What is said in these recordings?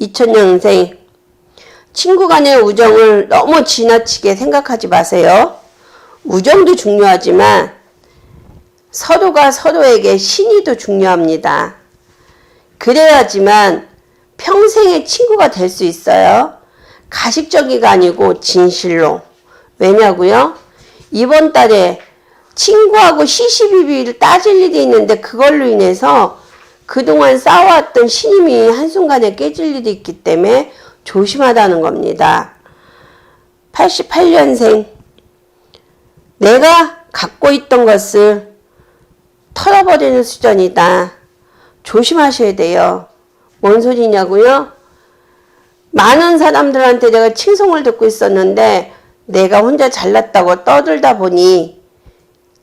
2000년생 친구 간의 우정을 너무 지나치게 생각하지 마세요. 우정도 중요하지만 서로가 서로에게 신의도 중요합니다. 그래야지만 평생의 친구가 될 수 있어요. 가식적이가 아니고 진실로. 왜냐고요? 이번 달에 친구하고 시시비비를 따질 일이 있는데 그걸로 인해서 그동안 쌓아왔던 신임이 한순간에 깨질 일이 있기 때문에 조심하다는 겁니다. 88년생. 내가 갖고 있던 것을 털어버리는 수준이다. 조심하셔야 돼요. 뭔 소리냐고요? 많은 사람들한테 내가 칭송을 듣고 있었는데 내가 혼자 잘났다고 떠들다 보니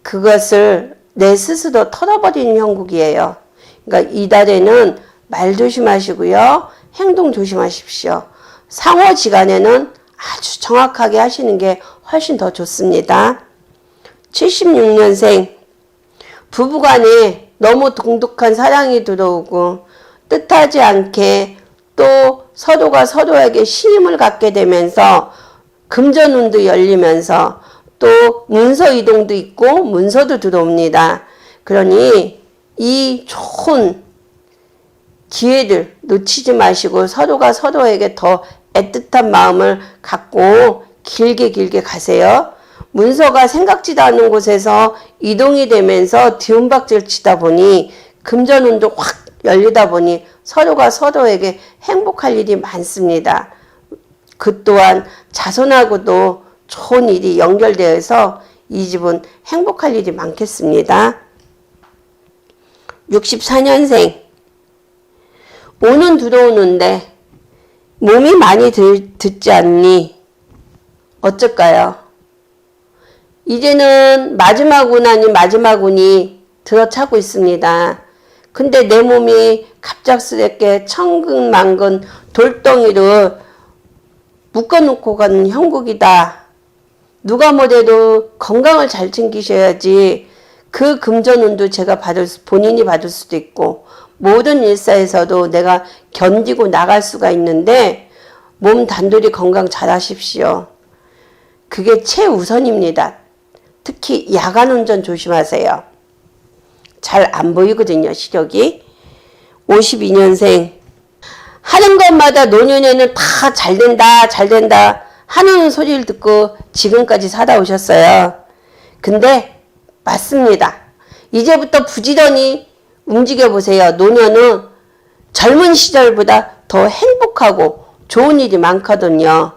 그것을 내 스스로 털어버리는 형국이에요. 그러니까 이달에는 말 조심하시고요. 행동 조심하십시오. 상호지간에는 아주 정확하게 하시는 게 훨씬 더 좋습니다. 76년생 부부간에 너무 동독한 사랑이 들어오고 뜻하지 않게 또 서로가 서로에게 신임을 갖게 되면서 금전운도 열리면서 또 문서 이동도 있고 문서도 들어옵니다. 그러니 이 좋은 기회를 놓치지 마시고 서로가 서로에게 더 애틋한 마음을 갖고 길게 길게 가세요. 문서가 생각지도 않은 곳에서 이동이 되면서 뒤움박질 치다 보니 금전운도 확 열리다 보니 서로가 서로에게 행복할 일이 많습니다. 그 또한 자손하고도 좋은 일이 연결되어서 이 집은 행복할 일이 많겠습니다. 64년생 오는 들어오는데 몸이 많이 들, 듣지 않니? 어쩔까요? 이제는 마지막 운 아닌 마지막 운이 들어차고 있습니다. 근데 내 몸이 갑작스럽게 천근만근 돌덩이로 묶어놓고 가는 형국이다. 누가 뭐래도 건강을 잘 챙기셔야지 그 금전운도 제가 받을 수, 본인이 받을 수도 있고 모든 일사에서도 내가 견디고 나갈 수가 있는데 몸 단돌이 건강 잘 하십시오. 그게 최우선입니다. 특히 야간 운전 조심하세요. 잘 안 보이거든요, 시력이. 52년생. 하는 것마다 노년에는 다 잘 된다, 잘 된다 하는 소리를 듣고 지금까지 살아 오셨어요. 근데 맞습니다. 이제부터 부지런히 움직여 보세요. 노년은 젊은 시절보다 더 행복하고 좋은 일이 많거든요.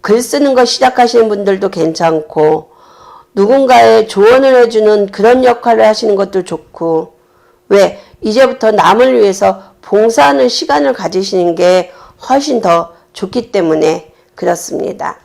글 쓰는 거 시작하시는 분들도 괜찮고, 누군가의 조언을 해주는 그런 역할을 하시는 것도 좋고, 왜? 이제부터 남을 위해서 봉사하는 시간을 가지시는 게 훨씬 더 좋기 때문에 그렇습니다.